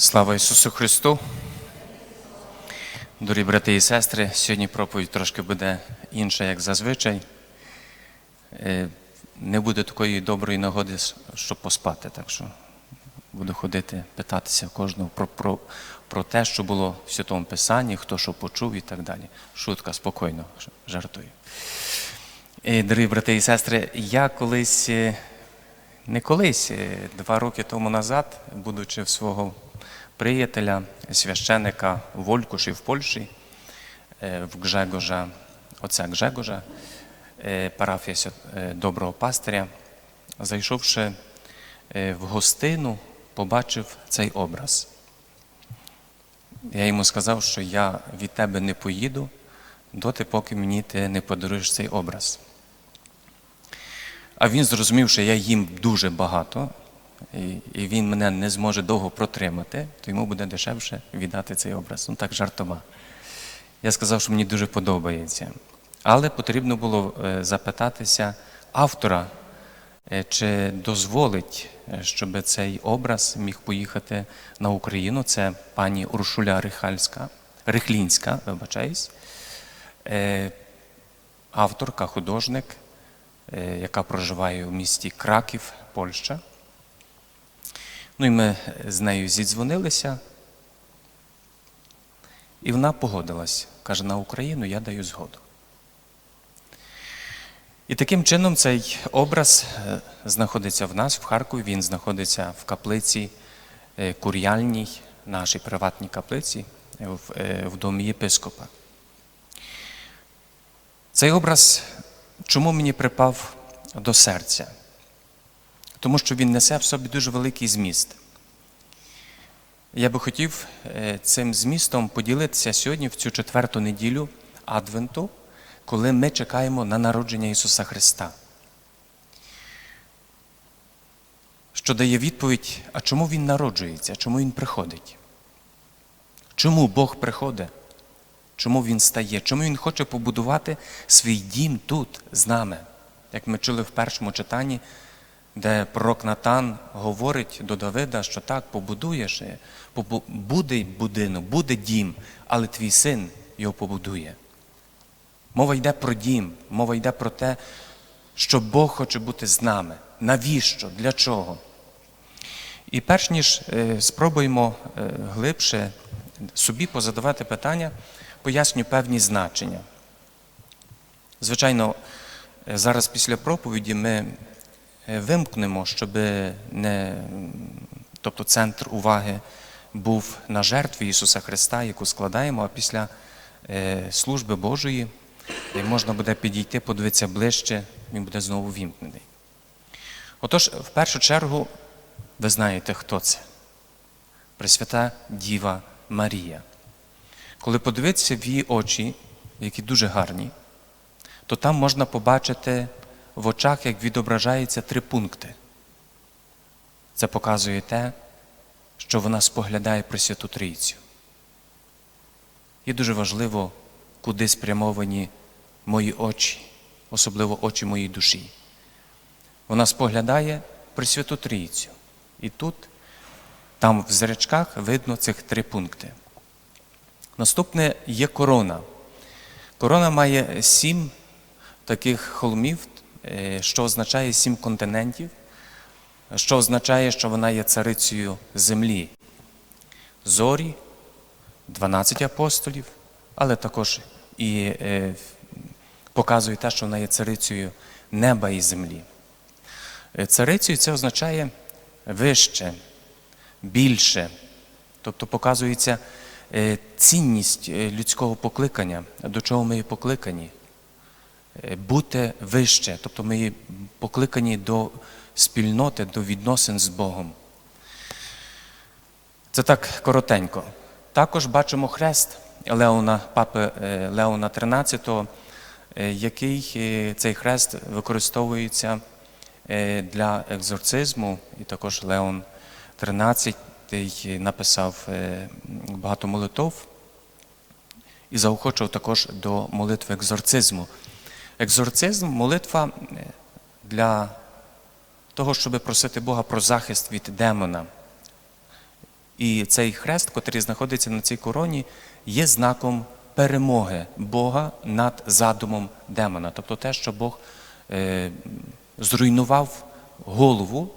Слава Ісусу Христу! Дорогі брати і сестри, сьогодні проповідь трошки буде інша, як зазвичай. Е, Не буде такої доброї нагоди, щоб поспати. Так що буду ходити, питатися кожного про, про, про те, що було в Святому Писанні, хто що почув і так далі. Шутка, спокійно, жартую. Е, Дорогі брати і сестри, я колись, е, не колись, два роки тому назад, будучи в свого приятеля, священика в Олькуші в Польщі, е, в Гжегожа, отця Гжегожа, е, парафія е, Доброго пастиря, зайшовши в гостину, побачив цей образ. Я йому сказав, що я від тебе не поїду доти, поки мені ти не подаруєш цей образ. А він зрозумів, що я їм дуже багато, і, він мене не зможе довго протримати, то йому буде дешевше віддати цей образ. Ну так жартома. Я сказав, що мені дуже подобається. Але потрібно було е, запитатися автора, е, чи дозволить, е, щоб цей образ міг поїхати на Україну. Це пані Уршуля Рихальська, Рихлінська, вибачаюсь, авторка, художник, яка проживає у місті Краків, Польща. Ну і ми з нею зідзвонилися, і вона погодилась. Каже, на Україну я даю згоду. І таким чином цей образ е, знаходиться в нас в Харкові, він знаходиться в каплиці е, кур'яльній, нашій приватній каплиці е, в, в домі єпископа. Цей образ чому мені припав до серця? Тому що він несе в собі дуже великий зміст. Я би хотів е, цим змістом поділитися сьогодні в цю четверту неділю Адвенту, коли ми чекаємо на народження Ісуса Христа. Що дає відповідь, а чому Він народжується, чому Він приходить? Чому Бог приходить? Чому Він стає? Чому Він хоче побудувати свій дім тут з нами? Як ми чули в першому читанні, де пророк Натан говорить до Давида, що так, побудуєш, буде будинок, буде дім, але твій син його побудує. Мова йде про дім, мова йде про те, що Бог хоче бути з нами. Навіщо? Для чого? І перш ніж е, спробуємо е, глибше собі позадавати питання, поясню певні значення. Звичайно, е, зараз після проповіді ми вимкнемо, щоб не, тобто центр уваги був на жертві Ісуса Христа, яку складаємо, а після е, служби Божої е, можна буде підійти, подивитися ближче, він буде знову вімкнений. Отож, в першу чергу, ви знаєте, хто це? Пресвята Діва Марія. Коли подивитися в її очі, які дуже гарні, то там можна побачити в очах, як відображаються три пункти. Це показує те, що вона споглядає Пресвяту Трійцю. І дуже важливо, куди спрямовані мої очі, особливо очі моєї душі. Вона споглядає Пресвяту Трійцю. І тут, там в зрачках видно цих три пункти. Наступне є корона. Корона має сім таких холмів, що означає сім континентів, що означає, що вона є царицею землі. Зорі, 12 апостолів, але також і е, показує те, що вона є царицею неба і землі. Е, Царицею це означає вище, більше, тобто показується е, цінність е, людського покликання, до чого ми є покликані. Е, Бути вище, тобто ми покликані до спільноти, до відносин з Богом. Це так коротенько. Також бачимо хрест Леона, папи е, Леона XIII, е, який цей хрест використовується для екзорцизму, і також Леон XIII написав багато молитов і заохочував також до молитви екзорцизму. Екзорцизм молитва е, для того, щоб просити Бога про захист від демона. І цей хрест, котрий знаходиться на цій короні, є знаком перемоги Бога над задумом демона. Тобто те, що Бог е, зруйнував голову,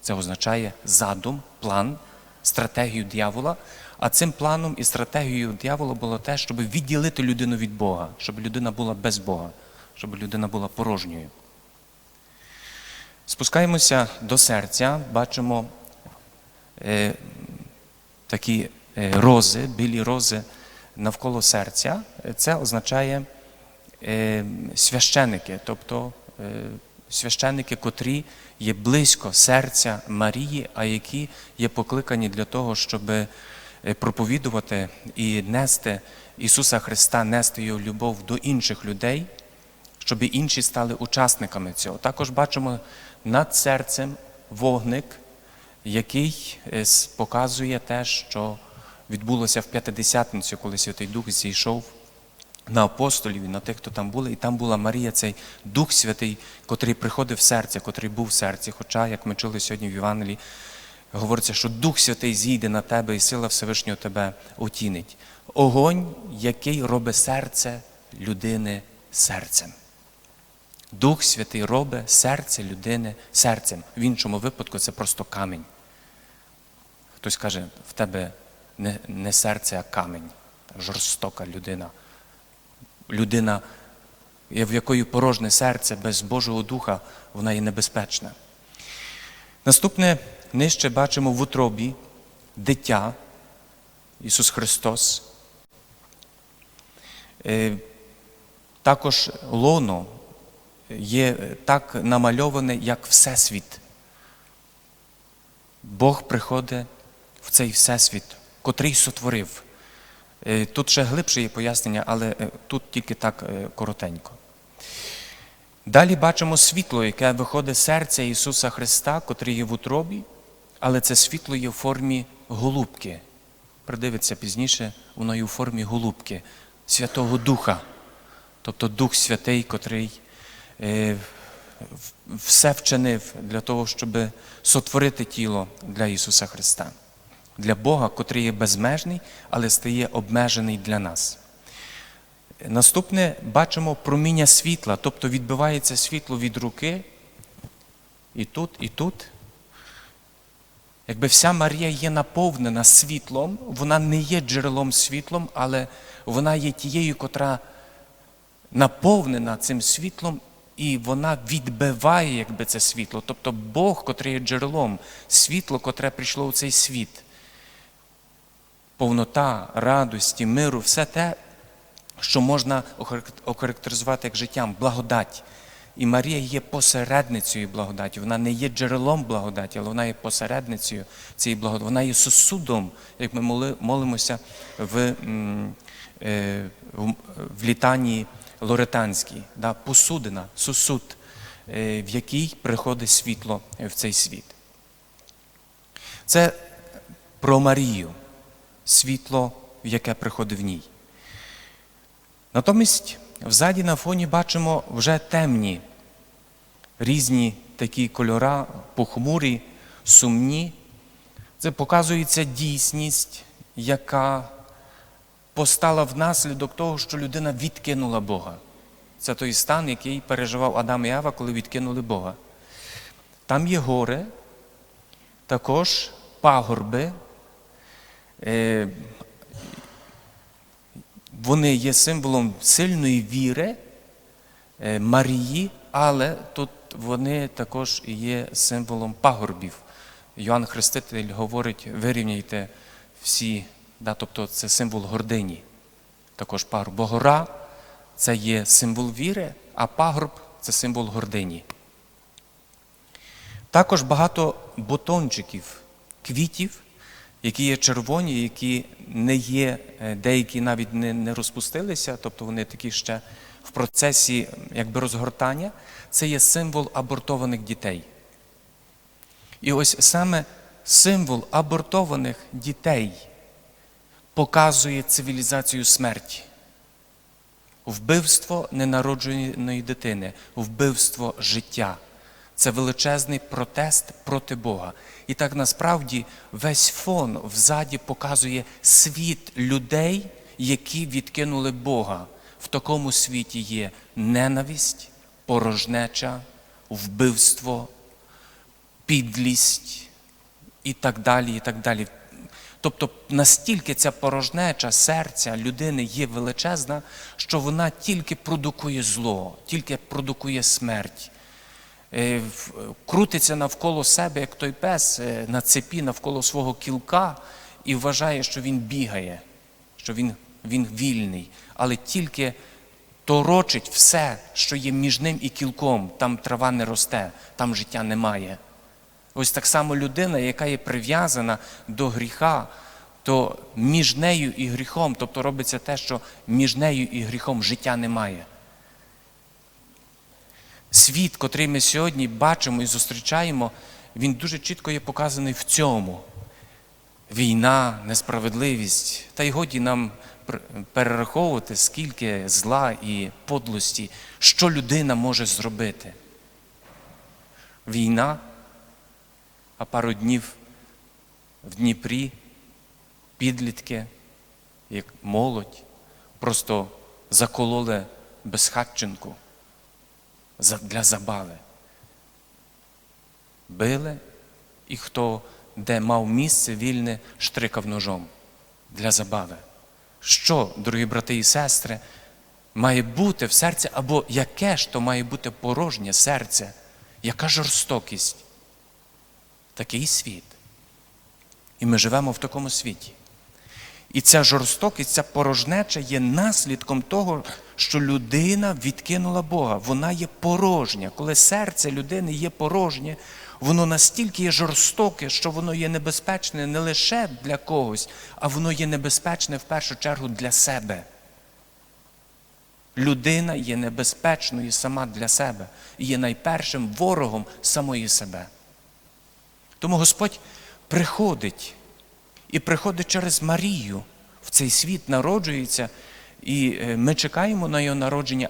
це означає задум, план, стратегію дьявола. А цим планом і стратегією дьявола було те, щоб відділити людину від Бога, щоб людина була без Бога, щоб людина була порожньою. Спускаємося до серця, бачимо е, такі е, рози, білі рози навколо серця. Це означає е, священики, тобто е, священики, котрі є близько серця Марії, а які є покликані для того, щоб е, проповідувати і нести Ісуса Христа, нести Його любов до інших людей, щоб інші стали учасниками цього. Також бачимо над серцем вогник, який е, показує те, що відбулося в П'ятидесятницю, коли Святий Дух зійшов на апостолів і на тих, хто там були, і там була Марія, цей Дух Святий, котрий приходив в серце, котрий був в серці. Хоча, як ми чули сьогодні в Євангелії, говориться, що Дух Святий зійде на тебе і сила Всевишнього тебе отінить. Огонь, який робить серце людини серцем. Дух Святий робить серце людини серцем. В іншому випадку це просто камінь. Хтось каже, в тебе не, не серце, а камінь. Жорстока людина. Людина, в якої порожне серце без Божого Духа, вона є небезпечна. Наступне нижче бачимо в утробі дитя Ісус Христос. Е, Також лоно є так намальоване, як Всесвіт. Бог приходить в цей Всесвіт, котрий сотворив. Е, Тут ще глибше є пояснення, але е, тут тільки так е, коротенько. Далі бачимо світло, яке виходить з серця Ісуса Христа, котрий є в утробі, але це світло є в формі голубки. Придивиться пізніше, воно є у формі голубки, Святого Духа. Тобто Дух Святий, котрий все вчинив для того, щоб сотворити тіло для Ісуса Христа, для Бога, котрий є безмежний, але стає обмежений для нас. Наступне бачимо проміння світла, тобто відбивається світло від руки і тут, і тут. Якби вся Марія є наповнена світлом, вона не є джерелом світлом, але вона є тією, котра наповнена цим світлом, і вона відбиває якби це світло. Тобто Бог, котрий є джерелом, світло, котре прийшло у цей світ. Повнота, радості, миру, все те, що можна охарактеризувати як життям, благодать. І Марія є посередницею благодаті. Вона не є джерелом благодаті, але вона є посередницею цієї благодаті. Вона є сосудом, як ми моли- молимося в, е, в, в літанні Лоретанській. Да? Посудина, сосуд, е, в який приходить світло в цей світ. Це про Марію, світло, в яке приходить в ній. Натомість взаді на фоні бачимо вже темні, різні такі кольора, похмурі, сумні. Це показується дійсність, яка постала внаслідок того, що людина відкинула Бога. Це той стан, який переживав Адам і Ева, коли відкинули Бога. Там є гори, також пагорби. Е, вони є символом сильної віри е, Марії, але тут вони також є символом пагорбів. Йоанн Хреститель говорить: вирівняйте всі, да, тобто це символ гордині, також пагорб. Бо гора це є символ віри, а пагорб це символ гордині. Також багато бутончиків, квітів, які є червоні, які не є, е, деякі навіть не, не розпустилися, тобто вони такі ще в процесі якби розгортання. Це є символ абортованих дітей. І ось саме символ абортованих дітей показує цивілізацію смерті. Вбивство ненародженої дитини, вбивство життя. Це величезний протест проти Бога. І так насправді весь фон взаді показує світ людей, які відкинули Бога. В такому світі є ненависть, порожнеча, вбивство, підлість і так далі. і так далі. Тобто настільки ця порожнеча серця людини є величезна, що вона тільки продукує зло, тільки продукує смерть. Е, Крутиться навколо себе, як той пес е, на цепі навколо свого кілка і вважає, що він бігає, що він, він вільний, але тільки торочить все, що є між ним і кілком. Там трава не росте, там життя немає. Ось так само людина, яка є прив'язана до гріха, то між нею і гріхом, тобто робиться те, що між нею і гріхом життя немає. Світ, котрий ми сьогодні бачимо і зустрічаємо, він дуже чітко є показаний в цьому. Війна, несправедливість. Та й годі нам перераховувати, скільки зла і подлості, що людина може зробити. Війна, а пару днів в Дніпрі підлітки, як молодь, просто закололи безхатченку для забави. Били, і хто де мав місце вільне, штрикав ножом для забави. Що, дорогі брати і сестри, має бути в серці, або яке ж то має бути порожнє серце, яка жорстокість? Такий світ. І ми живемо в такому світі. І ця жорстокість, ця порожнеча є наслідком того, що людина відкинула Бога. Вона є порожня. Коли серце людини є порожнє, воно настільки є жорстоке, що воно є небезпечне не лише для когось, а воно є небезпечне в першу чергу для себе. Людина є небезпечною сама для себе і є найпершим ворогом самої себе. Тому Господь приходить і приходить через Марію в цей світ, народжується, і е, ми чекаємо на його народження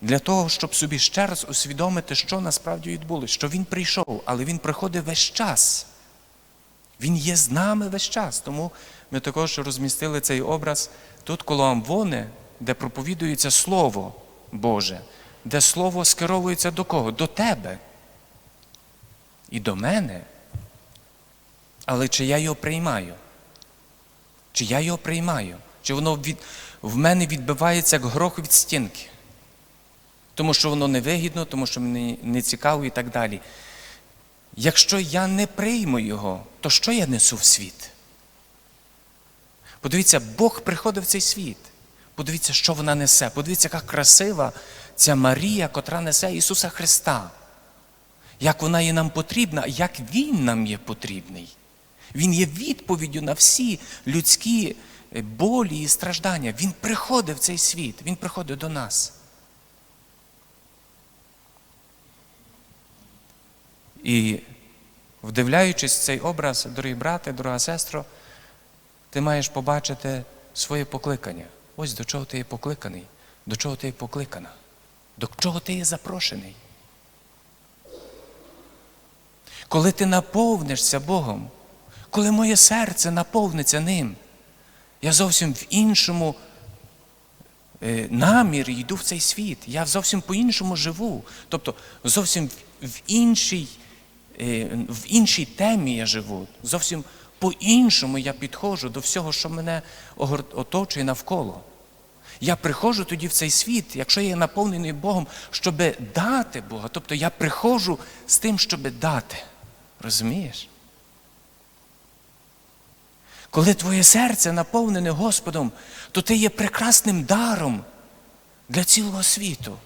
для того, щоб собі ще раз усвідомити, що насправді відбулося, що він прийшов, але він приходить весь час. Він є з нами весь час. Тому ми також розмістили цей образ тут коло Амвони, де проповідується Слово Боже, де Слово скеровується до кого? До тебе і до мене. Але чи я його приймаю? Чи я його приймаю? Чи воно від, в мене відбивається як грох від стінки? Тому що воно невигідно, тому що мені не цікаво і так далі. Якщо я не прийму його, то що я несу в світ? Подивіться, Бог приходив в цей світ. Подивіться, що вона несе. Подивіться, яка красива ця Марія, котра несе Ісуса Христа. Як вона є нам потрібна, як Він нам є потрібний. Він є відповіддю на всі людські е, болі і страждання. Він приходить в цей світ, Він приходить до нас. І вдивляючись в цей образ, дорогі брати, дорога сестро, ти маєш побачити своє покликання. Ось до чого ти є покликаний, до чого ти є покликана, до чого ти є запрошений. Коли ти наповнишся Богом, коли моє серце наповниться ним, я зовсім в іншому е, намірі йду в цей світ. Я зовсім по-іншому живу. Тобто зовсім в- іншій, е, в іншій темі я живу. Зовсім по-іншому я підходжу до всього, що мене оточує навколо. Я приходжу тоді в цей світ, якщо я наповнений Богом, щоб дати Бога. Тобто я приходжу з тим, щоб дати. Розумієш? Коли твоє серце наповнене Господом, то ти є прекрасним даром для цілого світу.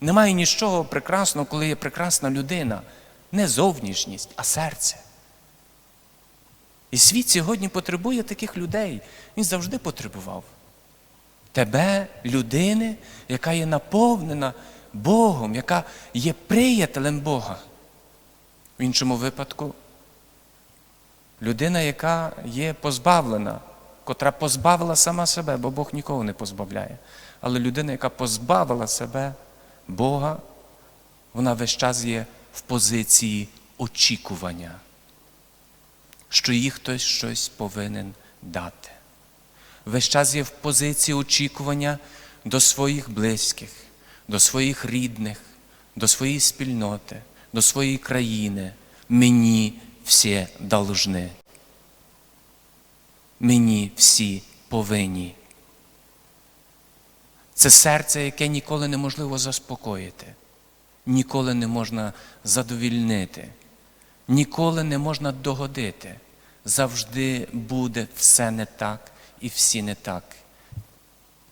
Немає нічого прекрасного, коли є прекрасна людина. Не зовнішність, а серце. І світ сьогодні потребує таких людей. Він завжди потребував. Тебе, людини, яка є наповнена Богом, яка є приятелем Бога. В іншому випадку, людина, яка є позбавлена, котра позбавила сама себе, бо Бог нікого не позбавляє. Але людина, яка позбавила себе Бога, вона весь час є в позиції очікування, що їй хтось щось повинен дати. Весь час є в позиції очікування до своїх близьких, до своїх рідних, до своєї спільноти, до своєї країни. Мені всі должны. Мені всі повинні. Це серце, яке ніколи неможливо заспокоїти, ніколи не можна задовільнити, ніколи не можна догодити. Завжди буде все не так і всі не так.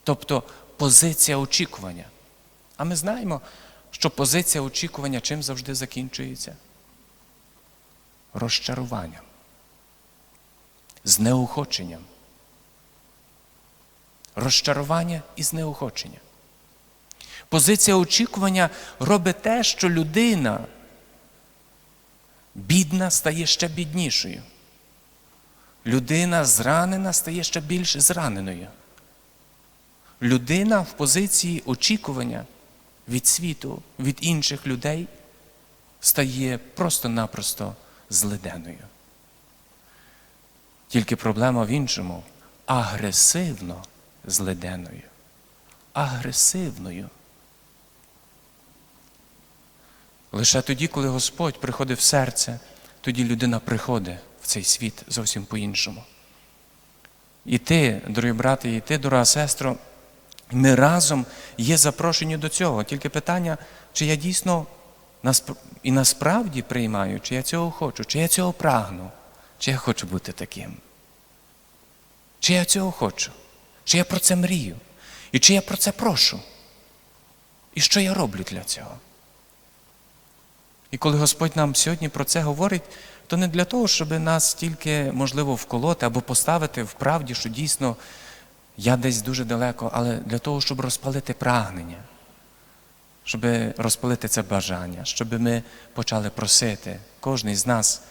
Тобто позиція очікування. А ми знаємо, що позиція очікування чим завжди закінчується? Розчаруванням, знеохоченням. Розчарування і знеохочення. Позиція очікування робить те, що людина бідна стає ще біднішою. Людина зранена стає ще більш зраненою. Людина в позиції очікування від світу, від інших людей стає просто-напросто злиденою. Тільки проблема в іншому агресивно злиденою. Агресивною. Лише тоді, коли Господь приходить в серце, тоді людина приходить в цей світ зовсім по-іншому. І ти, дорогі брати, і ти, дорога сестро, ми разом є запрошені до цього. Тільки питання, чи я дійсно і насправді приймаю, чи я цього хочу, чи я цього прагну, чи я хочу бути таким. Чи я цього хочу, чи я про це мрію, і чи я про це прошу, і що я роблю для цього. І коли Господь нам сьогодні про це говорить, то не для того, щоб нас тільки, можливо, вколоти або поставити в правді, що дійсно я десь дуже далеко, але для того, щоб розпалити прагнення, щоб розпалити це бажання, щоб ми почали просити, кожен з нас,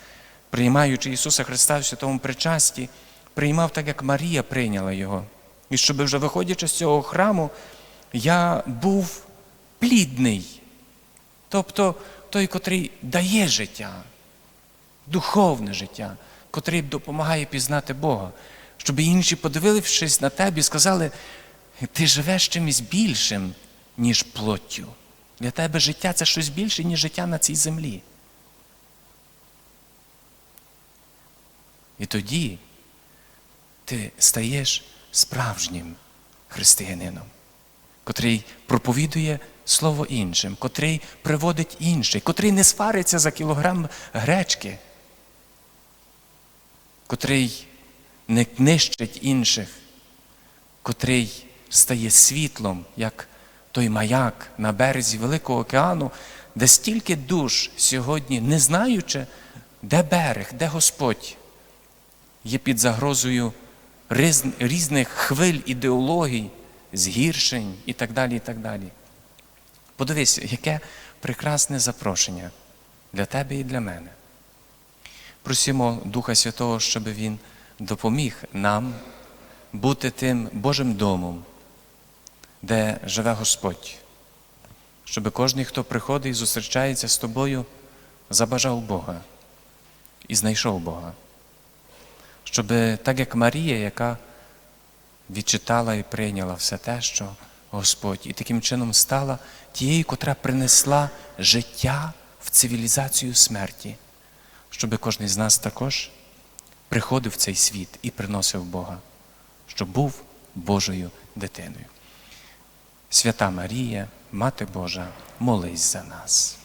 приймаючи Ісуса Христа в святому причасті, приймав так, як Марія прийняла Його. І щоб вже виходячи з цього храму, я був плідний. Тобто той, котрий дає життя, духовне життя, котрий допомагає пізнати Бога, щоб інші, подивившись на тебе, сказали, ти живеш чимось більшим, ніж плоттю. Для тебе життя це щось більше, ніж життя на цій землі. І тоді ти стаєш справжнім християнином, котрий проповідує слово іншим, котрий приводить інших, котрий не свариться за кілограм гречки, котрий не нищить інших, котрий стає світлом, як той маяк на березі Великого океану, де стільки душ сьогодні, не знаючи, де берег, де Господь, є під загрозою різних хвиль ідеологій, згіршень і так далі. і так далі. Подивись, яке прекрасне запрошення для тебе і для мене. Просимо Духа Святого, щоб Він допоміг нам бути тим Божим домом, де живе Господь, щоб кожен, хто приходить і зустрічається з тобою, забажав Бога і знайшов Бога. Щоб так як Марія, яка відчитала і прийняла все те, що Господь, і таким чином стала тією, котра принесла життя в цивілізацію смерті, щоб кожен з нас також приходив в цей світ і приносив Бога, щоб був Божою дитиною. Свята Марія, Мати Божа, молись за нас.